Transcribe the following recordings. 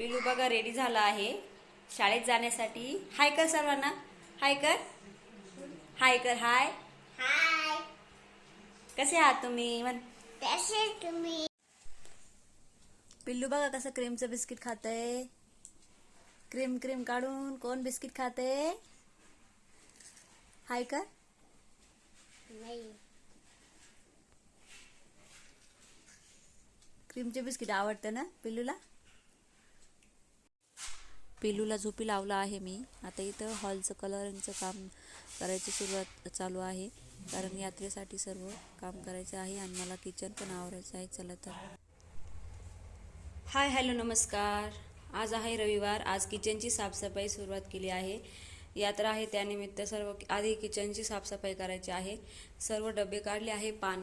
पिलू बघा रेडी झाला आहे. शाळेत जाण्यासाठी. हाय कर सर्वांना. हाय कर. हाय कर हाय हाय कसे आहात तुम्ही? कसे तुम्ही? पिल्लू बघा कसं क्रीमचं बिस्किट खातंय. क्रीम क्रीम काढून कोण बिस्किट खाते हाय कर. नाही. क्रीमचे बिस्किट आवडतं ना पिल्लूला? पिलूला झोपी लावला आहे मी. आता इथं हॉलचं कलरिंगचं काम करायची सुरुवात चालू आहे. कारण यात्रेसाठी सर्व काम करायचं आहे आणि मला किचन पण आवरायचं आहे. चला तर. हाय हॅलो नमस्कार. आज आहे रविवार. आज किचनची साफसफाई सुरुवात केली आहे. यात्रा आहे त्यानिमित्त सर्व आधी किचनची साफसफाई करायची आहे. सर्व डबे काढले आहे. पान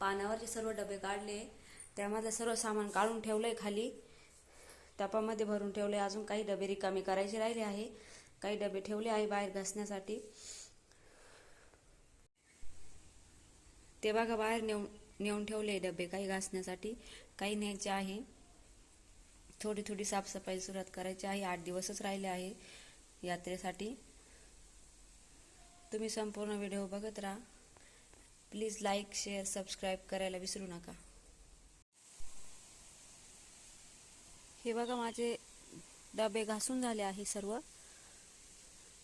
पानावरचे सर्व डबे काढले. त्यामधलं सर्व सामान काढून ठेवलं आहे खाली. टपामध्ये भरून ठेवले. अजून काही डबे रिकामे करायचे राहिले आहे. काही डबे ठेवले आहे बाहेर घासण्यासाठी. ते बघा बाहेर नेऊन नेऊन ठेवले डबे काही घासण्यासाठी. काही न्यायचे आहे. थोडी थोडी साफसफाई सुरुवात करायची आहे. आठ दिवसच राहिले आहे यात्रेसाठी. तुम्ही संपूर्ण व्हिडिओ बघत राहा. प्लीज लाईक शेअर सबस्क्राईब करायला विसरू नका. हे बघा माझे डबे घासून झाले आहे सर्व.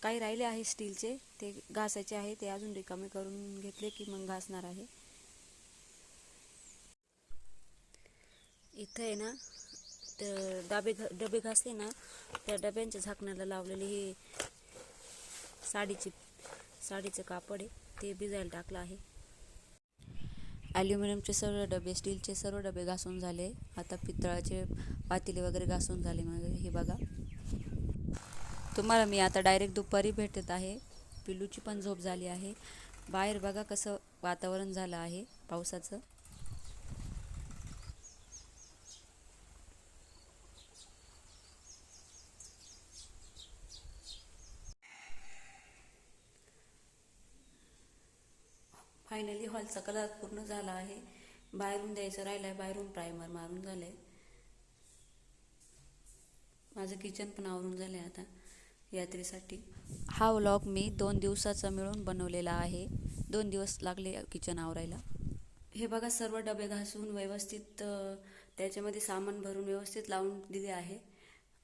काही राहिले आहे स्टीलचे ते घासायचे आहे. ते अजून रिकामे करून घेतले की मग घासणार आहे. इथं आहे ना तर डबे घ डबे घासले ना त्या डब्यांच्या झाकणाला लावलेले हे साडीची साडीचं कापड आहे. ते भिजायला टाकलं आहे. ॲल्युमिनियमचे सर्व डबे स्टीलचे सर्व डबे घासून झाले. आता पितळाचे पातेले वगैरे घासून झाले म्हणजे हे बघा. तुम्हाला मी आता डायरेक्ट दुपारी भेटत आहे. पिलूची पण झोप झाली आहे. बाहेर बघा कसं वातावरण झालं आहे पावसाचं. फायनली हॉलचा कलर पूर्ण झाला आहे. बाहेरून द्यायचं राहिलं आहे बाहेरून प्रायमर मारून झालं आहे माझं किचन पण आवरून झालं आहे आता यात्रेसाठी. हा व्लॉग मी दोन दिवसाचा मिळून बनवलेला आहे. दोन दिवस लागले किचन आवरायला. हे बघा सर्व डबे घासून व्यवस्थित त्याच्यामध्ये सामान भरून व्यवस्थित लावून दिले आहे.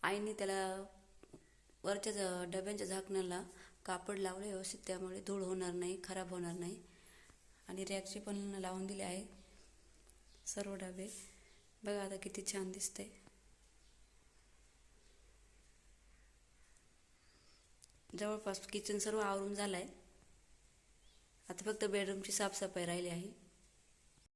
आईने त्याला वरच्या ज- डब्यांच्या झाकणाला कापड लावलं व्यवस्थित त्यामुळे धूळ होणार नाही खराब होणार नाही. आणि रॅकचे पण लावून दिले आहे. सर्व डबे. बघा आता किती छान दिसतंय. जवळपास किचन सर्व आवरून झालं आहे आता फक्त बेडरूमची साफसफाई राहिली आहे.